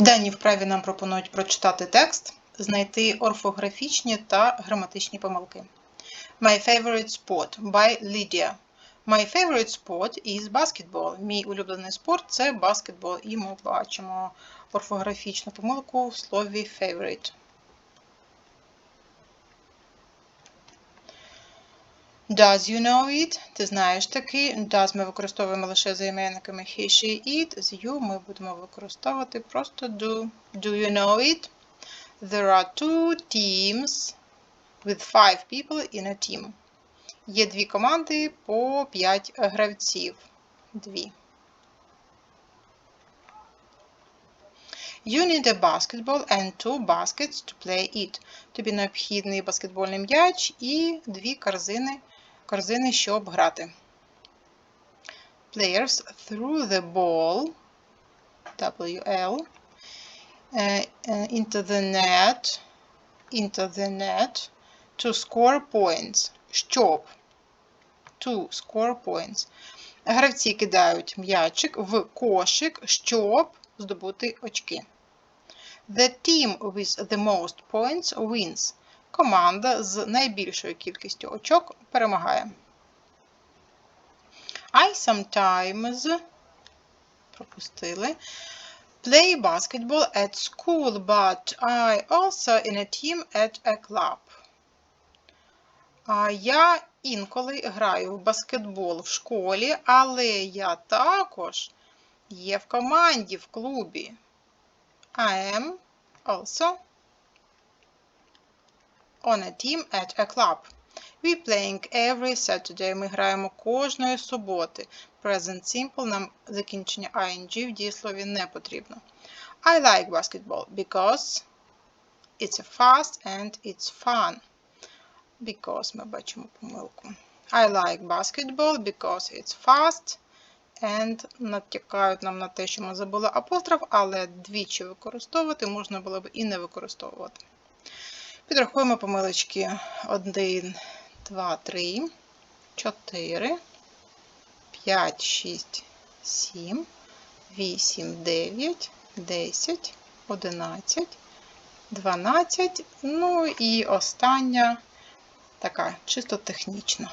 В даній вправі нам пропонують прочитати текст, знайти орфографічні та граматичні помилки. My favorite sport by Lydia. My favorite sport is basketball. Мій улюблений спорт це баскетбол. І ми бачимо орфографічну помилку в слові favorite. Does you know it? Ти знаєш таки. Does ми використовуємо лише за іменниками he, she, it. З you ми будемо використовувати просто do. Do you know it? There are two teams with five people in a team. Є дві команди по 5 гравців. Дві. You need a basketball and two baskets to play it. Тобі необхідний баскетбольний м'яч і дві корзини, корзини, щоб грати. Players threw the ball WL uh, uh, into the net into the net to score points. Щоб to score points. Гравці кидають м'ячик в кошик, щоб здобути очки. The team with the most points wins. Команда з найбільшою кількістю очок перемагає. I sometimes пропустили. Play basketball at school, but I also in a team at a club. А Я інколи граю в баскетбол в школі, але я також є в команді в клубі. I am also on a team at a club. We playing every Saturday. Ми граємо кожної суботи. Present simple нам закінчення ing в дієслові не потрібно. I like basketball because it's fast and it's fun. Because ми бачимо помилку. I like basketball because it's fast and натякають нам на те, що ми забули апостроф, але двічі використовувати можна було б і не використовувати. Підрахуємо помилочки 1, 2, 3, 4, 5, 6, 7, 8, 9, 10, 11, 12, ну і остання така чисто технічна.